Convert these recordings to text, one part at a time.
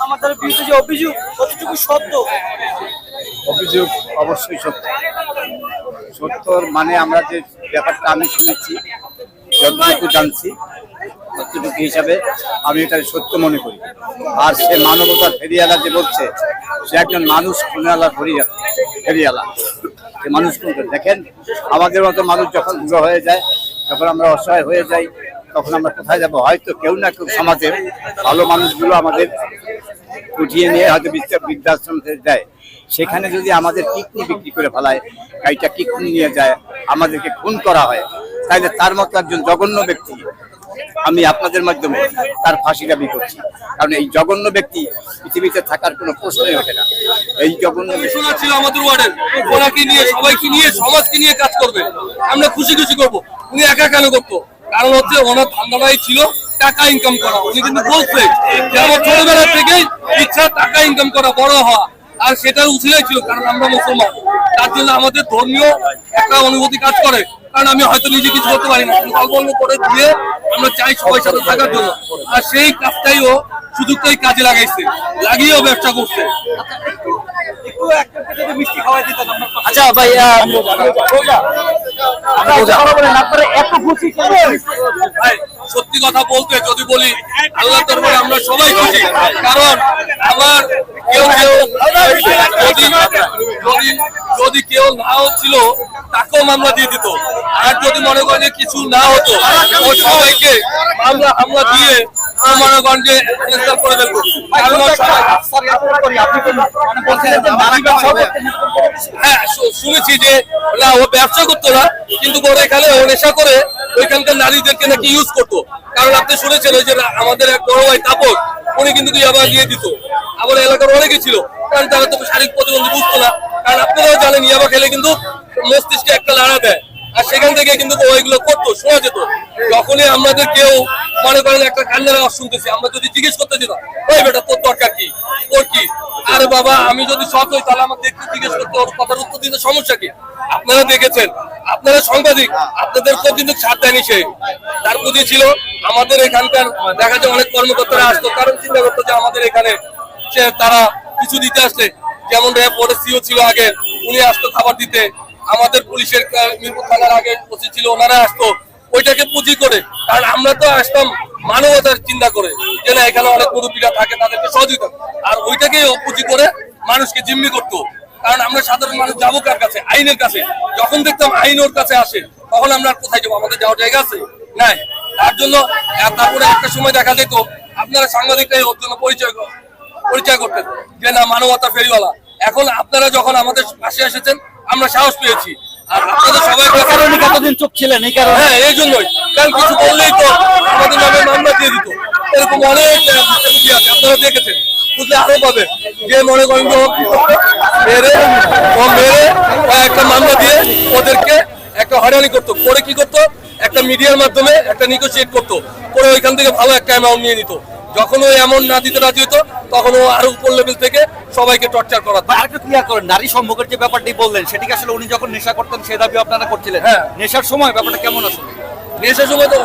সমাদারের বিরুদ্ধে যে অভিযোগ, কতটুকু সত্য? অভিযোগ অবশ্যই সত্য। সত্যর মানে আমরা যে ব্যাপারটা আমি শুনেছি, যতটুকু জানছি, ততটুকু হিসাবে আমি এটা সত্য মনে করি। আর সে মানবতার ফেরিয়ালা যে বলছে, সে একজন মানুষ খুনেওয়ালা ফেরিয়া ফেরিয়ালা সে মানুষ দেখেন, আমাদের মতো মানুষ যখন বুড়ো হয়ে যায়, যখন আমরা অসহায় হয়ে যাই তখন আমরা কোথায় যাব? হয়তো কেউ না কেউ সমাজের ভালো মানুষগুলো আমাদের উঠিয়ে নিয়ে হয়তো বৃদ্ধা- বৃদ্ধাশ্রম যায়। সেখানে যদি আমাদের কিডনি বিক্রি করে ফেলায়, গাড়িটা কিডনি নিয়ে যায়, আমাদেরকে খুন করা হয় তাইলে তার মতো একজন জঘন্য ব্যক্তি আমি আপনাদের মাধ্যমে তার ফাঁসি দাবি করছি। কারণ এই জঘন্য ব্যক্তি পৃথিবীতে থাকার কোনো প্রশ্নই ওঠে না। এই জঘন্য ব্যক্তি ছিল আমাদের ওয়ার্ডের, ওনাকে নিয়ে, সবাইকে নিয়ে, সমাজকে নিয়ে কাজ করবে। আমরা খুশি খুশি করব। উনি একা কেন করতো? কারণ হচ্ছে ওনার ধান্দাটাই ছিল টাকা ইনকাম করা। উনি কিন্তু বলছে যে আমার ছোটবেলা থেকেই ইচ্ছা টাকা ইনকাম করা বড় হওয়া। আর সেটার উচিলাই ছিল কারণ আমরা মুসলমান। তার জন্য আমাদের ধর্মীয় একটা অনুভূতি কাজ করে। কারণ আমি হয়তো নিজে কিছু করতে পারি না কিন্তু অল্প অল্প করে দিয়ে আমরা চাই সবাই সাথে থাকার জন্য। আর সেই কাজটাই ও সুযোগটাই কাজে লাগাইছে। লাগিয়েও ব্যবসা করছে। একটু একটা যদি মিষ্টি খাওয়াই দিতেন আপনার পাশে। আচ্ছা ভাই এত খুশি সত্যি কথা বলতে যদি বলি আল্লাহ দরবারে আমরা সবাই খুশি। কারণ আমার কেউ কেউ যদি যদি যদি কেউ না হচ্ছিল তাকেও মামলা দিয়ে দিত। আর যদি মনে করেন যে কিছু না হতো সবাইকে মামলা হামলা দিয়ে গ্রেফতার করে ফেলব? হ্যাঁ শুনেছি যে না ও ব্যবসা করতো না কিন্তু ওর এখানে ও নেশা করে ওইখানকার নারীদেরকে নাকি ইউজ করতো। কারণ আপনি শুনেছেন ওই যে আমাদের এক বড় ভাই তাপস উনি কিন্তু ইয়াবা দিয়ে দিত। আমার এলাকার অনেকে ছিল কারণ তারা তো শারীরিক প্রতিবন্ধী বুঝতো না। কারণ আপনারাও জানেন ইয়াবা খেলে কিন্তু মস্তিষ্কে একটা লাড়া দেয়। আর সেখান থেকে কিন্তু ও এগুলো করতো শোনা যেত। যখনই আমাদের কেউ মনে করেন একটা কান্নার আওয়াজ শুনতেছি। আমরা যদি জিজ্ঞেস করতে যেতাম ওই বেটা, তোর দরকার কি? তোর কি? আরে বাবা, আমি যদি সৎ হই, তাহলে আমার দেখতে জিজ্ঞেস করতে ওর কথার উত্তর দিতে সমস্যা কি? আপনারা দেখেছেন, আপনারা সাংবাদিক, আপনাদের কিন্তু ছাড় দেয়নি সে। তার পুঁজি ছিল, আমাদের এখানকার দেখা যায় অনেক কর্মকর্তারা আসতো, কারণ চিন্তা করতো যে আমাদের এখানে সে তারা কিছু দিতে আসছে যেমন র্যাব বোর্ডের সিও ছিল আগে, উনি আসতো খাবার দিতে। আমাদের পুলিশের মিরপুর থানার আগে ওসি ছিল, ওনারা আসতো। ওইটাকে পুঁজি করে। কারণ আমরা তো আসতাম মানবতার চিন্তা করে যে না, এখানে অনেক মুরব্বীরা থাকে, তাদেরকে সহযোগিতা আর ওইটাকে পুঁজি করে মানুষকে জিম্মি করতো। কারণ আমরা সাধারণ মানুষ যাব কার কাছে? আইনের কাছে। যখন দেখতাম আইন ওর কাছে আসে, তখন আমরা কোথায় যাব? আমাদের যাওয়ার জায়গা আছে? নাই। তার জন্য তারপরে একটা সময় দেখা যেত, আপনারা সাংবাদিকরাই ওর জন্য পরিচয় পরিচয় করতেন যে না, মানবতা ফেরিওয়ালা। এখন আপনারা যখন আমাদের পাশে এসেছেন আমরা সাহস পেয়েছি। আর আপনাদের সবাই কারণে কতদিন চুপ ছিলেন এই কারণে? হ্যাঁ এই জন্যই। কারণ কিছু বললেই তো আমাদের নামে মামলা দিয়ে দিত। এরকম অনেক আছে আপনারা দেখেছেন। বুঝলে আরও পাবে। যে মনে করেন যে ও কি করতো? মেরে ও মেরে একটা মামলা দিয়ে ওদেরকে একটা হয়রানি করতো। করে কি করতো? একটা মিডিয়ার মাধ্যমে একটা নিগোসিয়েট করতো। করে ওইখান থেকে ভালো একটা অ্যামাউন্ট নিয়ে নিত। যখন ও এমন না দিতে রাজি হতো তখন ও আরও উপর লেভেল থেকে সবাইকে টর্চার করা আর একটু ক্লিয়ার করেন নারী সম্ভবের যে ব্যাপারটি বললেন সেটিকে আসলে উনি যখন নেশা করতেন সে দাবি আপনারা করছিলেন। হ্যাঁ। নেশার সময় ব্যাপারটা কেমন আসলে? সময় তো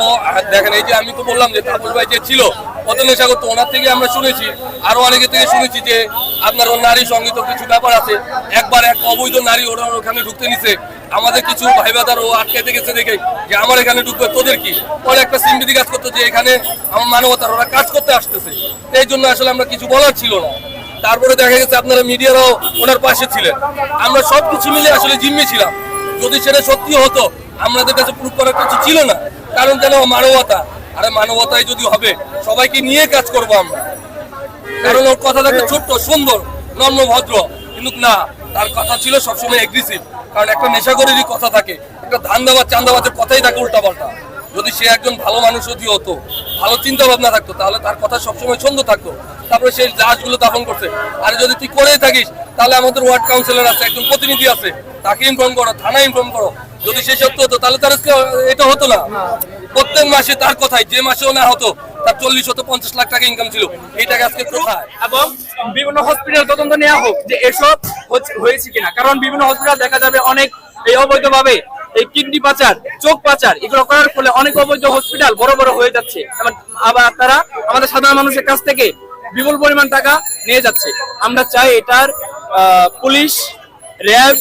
দেখেন, এই যে আমি তো বললাম যে তাপস ভাই যে ছিল, কত নেশা করতো, ওনার থেকে আমরা শুনেছি, আরও অনেকে থেকে শুনেছি যে আপনার ওর নারী সংগীত কিছু ব্যাপার আছে, একবার এক অবৈধ নারী ওরা ওখানে ঢুকতে নিছে, আমাদের কিছু ভাই বাদার ও আটকাইতে গেছে দেখে, যে আমার এখানে ঢুকবে, তোদের কি? ওর একটা সিম্পিতি কাজ করতো যে এখানে আমার মানবতার, ওরা কাজ করতে আসতেছে, এই জন্য আসলে আমরা কিছু বলার ছিল না। তারপরে দেখা গেছে আপনারা মিডিয়ারাও ওনার পাশে ছিলেন। আমরা সব কিছু মিলে আসলে জিম্মি ছিলাম। যদি সেটা সত্যি হতো আমাদের কাছে প্রুফ করার কিছু ছিল না। কারণ যেন মানবতা, আরে মানবতায় যদি হবে, সবাইকে নিয়ে কাজ করব আমরা। কারণ ওর কথা থাকে ছোট্ট, সুন্দর, নম্র, ভদ্র? কিন্তু না, তার কথা ছিল সবসময় এগ্রেসিভ কারণ একটা নেশাগরেরই কথা থাকে, একটা ধান্দাবাজ, চান্দাবাজের কথাই থাকে উল্টাপাল্টা। যদি সে একজন ভালো মানুষ যদি হতো, ভালো চিন্তা ভাবনা থাকতো, তাহলে তার কথা সবসময় ছন্দ থাকতো। তারপরে সেই লাশগুলো দাফন করছে। আর যদি তুই করেই থাকিস, তাহলে আমাদের ওয়ার্ড কাউন্সিলর আছে, একজন প্রতিনিধি আছে। তাকে ইনফর্ম করো থানা ইনফর্ম করো। যদি সে সত্য হতো, তাহলে তার এটা হতো না। প্রত্যেক মাসে তার কথাই, যে মাসেও না হতো, তার চল্লিশ হতো, পঞ্চাশ লাখ টাকা ইনকাম ছিল। এই টাকা আজকে কোথায়? এবং বিভিন্ন হসপিটাল তদন্ত নেওয়া হোক, যে এসব হয়েছে কিনা। কারণ বিভিন্ন হসপিটাল দেখা যাবে অনেক এই অবৈধভাবে, এই কিডনি পাচার, চোখ পাচার, এগুলো করার ফলে অনেক অবৈধ হসপিটাল বড় বড় হয়ে যাচ্ছে। আবার তারা আমাদের সাধারণ মানুষের কাছ থেকে বিপুল পরিমাণ টাকা নিয়ে যাচ্ছে। আমরা চাই এটার পুলিশ, র্যাব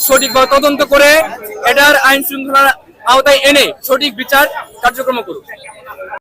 সঠিকভাবে তদন্ত করে এটার আইন শৃঙ্খলার আওতায় এনে সঠিক বিচার কার্যক্রম করুক।